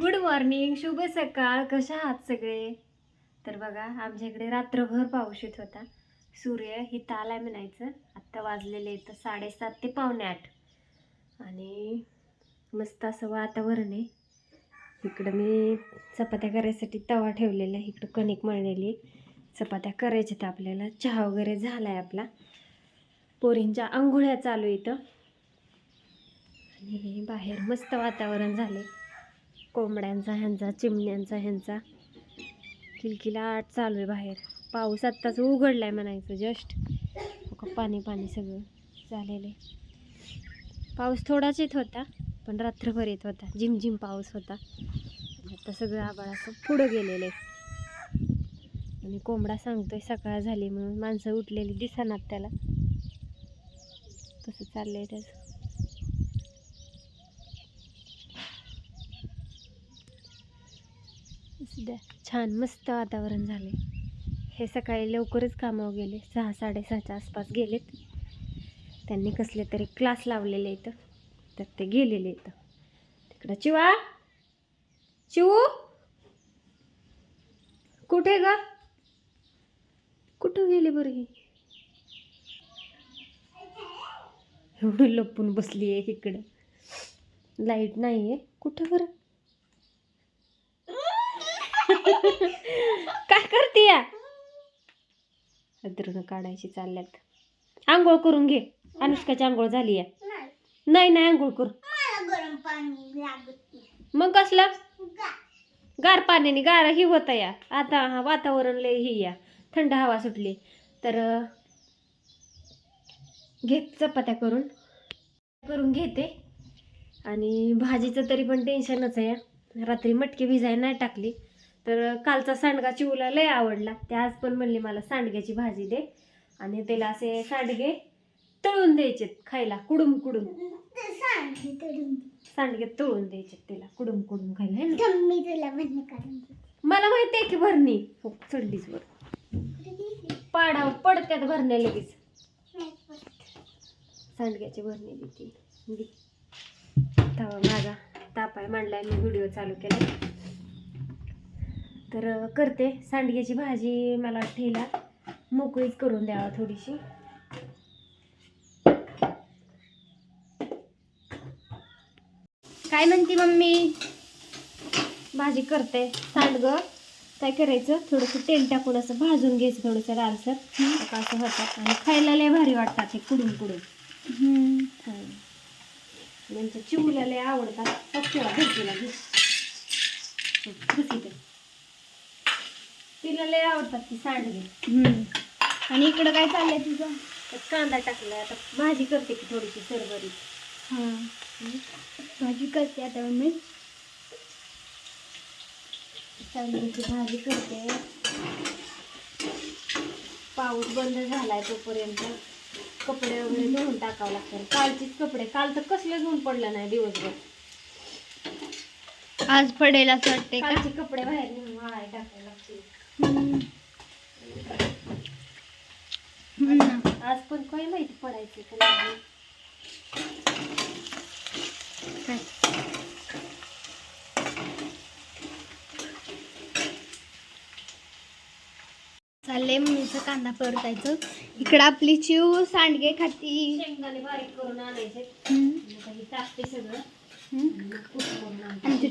Good morning शुभ सकाळ. कशा आहात सगळे? तर बघा आमच्या इकडे रात्रभर पाऊस येत होता. सूर्य ही आहे म्हणायचं. आत्ता वाजलेले तर साडेसात ते पावणे आठ. आणि मस्त असं वातावरण आहे. इकडं मी चपात्या करायसाठी तवा ठेवलेला आहे. इकडं कणिक मळलेली चपात्या करायच्यात आपल्याला. चहा वगैरे झाला आहे आपला. पोरींच्या आंघोळ्या चालू इथं आणि बाहेर मस्त वातावरण झाले कोंबड्यांचा ह्यांचा चिमण्यांचा ह्यांचा. किलकिलाट चालू आहे बाहेर. पाऊस आत्ताच आहे म्हणायचं जस्ट पाणी पाणी सगळं झालेलं आहे. पाऊस थोडाच येत होता पण रात्रभर येत होता. झिमझिम पाऊस होता. आता सगळं आबाळ असं पुढं गेलेलं आहे. आणि कोंबडा सांगतोय सकाळ झाली म्हणून माणसं उठलेली दिसणार त्याला. कसं चाललंय त्याचं. सध्या छान मस्त वातावरण झाले हे सकाळी लवकरच कामावर गेले. सहा साडेसहाच्या आसपास गेलेत. त्यांनी कसले तरी क्लास लावलेले इथं. तर ते गेलेले इथं. तिकडं चिवा! चिवू! कुठे ग? कुठं गेली बरं एवढं लपून बसली आहे इकडं. लाइट नाही आहे कुठं बरं? काय करते या? अद्रून काढायची चालल्यात. आंघोळ करून घे. अनुष्काची आंघोळ झाली आहे नाही नाही आंघोळ कर. गरम पाणी लागत मग कसलं? गार पाण्याने गार ही होता या. आता हा वातावरण लय ही या. थंड हवा सुटली. तर घे चपात्या करून. करून घेते. आणि भाजीचं तरी पण टेन्शनच आहे रात्री मटकी भिजाय नाही टाकली. तर कालचा सांडगा चिवला लय आवडला. ते आज पण म्हणली मला सांडग्याची भाजी दे. आणि त्याला असे सांडगे तळून द्यायचे खायला कुडूम कुडूम सांडगे तळून द्यायचे त्याला कुडूम कुडूम खायला है ना? मी तुला म्हणणे मला माहिती आहे की भरणी. हो चढलीच वर पाडा पडत्यात भरण्या लगेच. सांडग्याची भरणी देते. दे. तवा माझा तापाय मांडलाय मी व्हिडिओ चालू केला तर करते. सांडग्याची भाजी मला ठेला. मोकळीच करून द्यावा थोडीशी. काय म्हणते मम्मी? भाजी करते. सांडगं. काय करायचं? थोडंसं तेल टाकून असं भाजून घ्यायचं थोडंसं लालसर असं होतं आणि खायला लय भारी वाटतात ते कुडून कुडून. त्यांच्या चिवल्या लय आवडतात. पक्षीला घरचीला घे हं, घुस इथे. तिला लय आवडतात ती सांडगे. आणि इकडं काय चाललंय तुझं? त्यात कांदा टाकलाय आता भाजी करते की थोडीशी सरभरीत. हा. भाजी करते आता सांडग्याची भाजी करते. पाऊस बंद झालाय तोपर्यंत कपडे वगैरे धुवून टाकावं लागतात. कालचीच कपडे. काल तर कसले धुवून पडलं नाही दिवसभर. आज पडेल असं वाटते कालचे कपडे बाहेर नेऊन वाळाय टाकायला लागतील हम्म. हो ना. आज पण काय माहिती पडायची काय? चाललंय मम्मीचं कांदा परतायचं. इकडं आपली चिव सांडगे खाती. शेंगदाणे बारीक करून आणायचे. टाकते सगळं.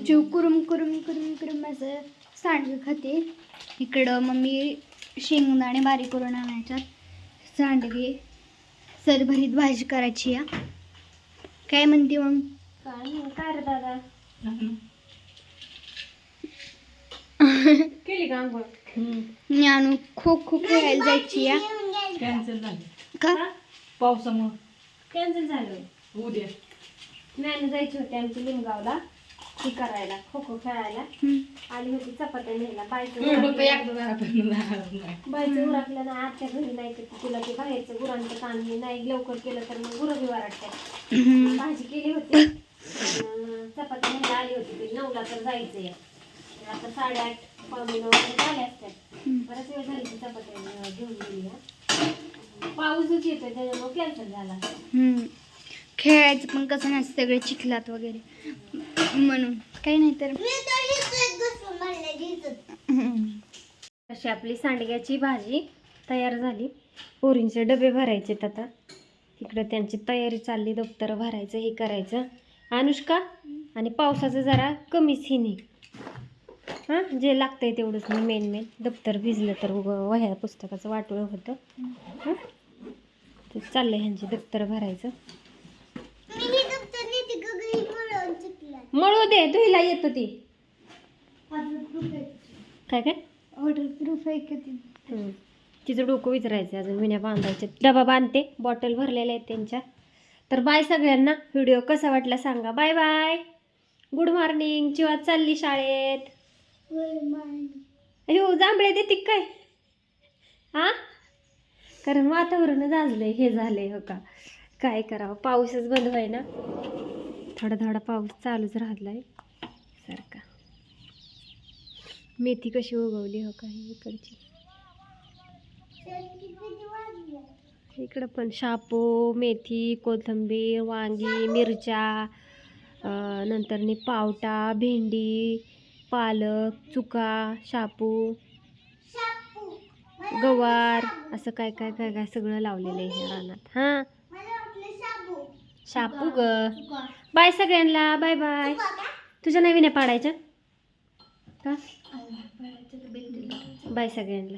चिव कुरुम कुरुम कुरुम कुरुम असं सांडगे खाते. इकडं मम्मी शेंगदाणे बारीक करून आणायच्यात. सांडगे सरभरीत भाजी करायची या. काय म्हणते मग? काय दादा. केली का ज्ञानू खो खो खेळायला जायची या. कॅन्सल झालं. का? पावसामुळं. कॅन्सल झालं. उद्या. मॅन जायची होती आमची लिमगावला. ती करायला खो खो खेळायला. आली होती चपात्या न्यायला बायचं फक्त उरकलं- एकदा जायचं नाही. बायचं उरकलं ना आजच्या घरी नाही तर तुला ते बाहेरचं गुरांचं काम हे नाही लवकर केलं तर मग गुरं बी. भाजी केली होती अं, चपात्या न्यायला आली होती ती नऊला तर जायचंय आता साडेआठ पावणे नऊ वगैरे झाले असतात हम्म. बराच वेळ झाली ती चपात्या अं, घेऊन गेली. पाऊसच येतोय त्याच्यामुळे कॅन्सल झाला. खेळायचं पण कसं नाही सगळे चिखलात वगैरे म्हणून. काही नाही तर. अशी आपली सांडग्याची भाजी तयार झाली. पोरींचे डबे भरायचेत आता. इकडं त्यांची तयारी चालली दप्तर भरायचं हे करायचं. अनुष्का आणि पावसाचं जरा कमीच हिने हां जे लागतंय तेवढंच मी मेन मेन दप्तर भिजलं तर वह्या पुस्तकाचं वाटोळं होतं. हं? ते चाललंय ह्यांचे दप्तर भरायचं. मळू दे धुईला येतं ती. काय काय? वॉटरप्रूफ आहे का ती? हम्म. तिचं डोकं विचारायचं अजून विण्या बांधायचे डबा बांधते बॉटल भरलेल्या आहेत त्यांच्या. तर बाय सगळ्यांना. व्हिडिओ कसा वाटला सांगा. Bye bye. गुड मॉर्निंग चिवात चालली शाळेत. अयो जांभळे देते काय? हा कारण वातावरण गाजलंय हे झालंय हो का? काय करावं? पाऊसच बंद व्हाय ना थोडा थोडा पाऊस चालूच राहिलाय. सारखा. मेथी कशी उगवली हो काही इकडची? इकडं पण शापू मेथी कोथिंबीर वांगी मिरच्या अं, पावटा भेंडी पालक चुका शापू गवार असं काय काय काय काय सगळं लावलेलं आहे ह्या रानात. हां? शापू ग बाय सगळ्यांना बाय बाय. तुझ्या नवीन पाडायच्या का? बाय सगळ्यांना.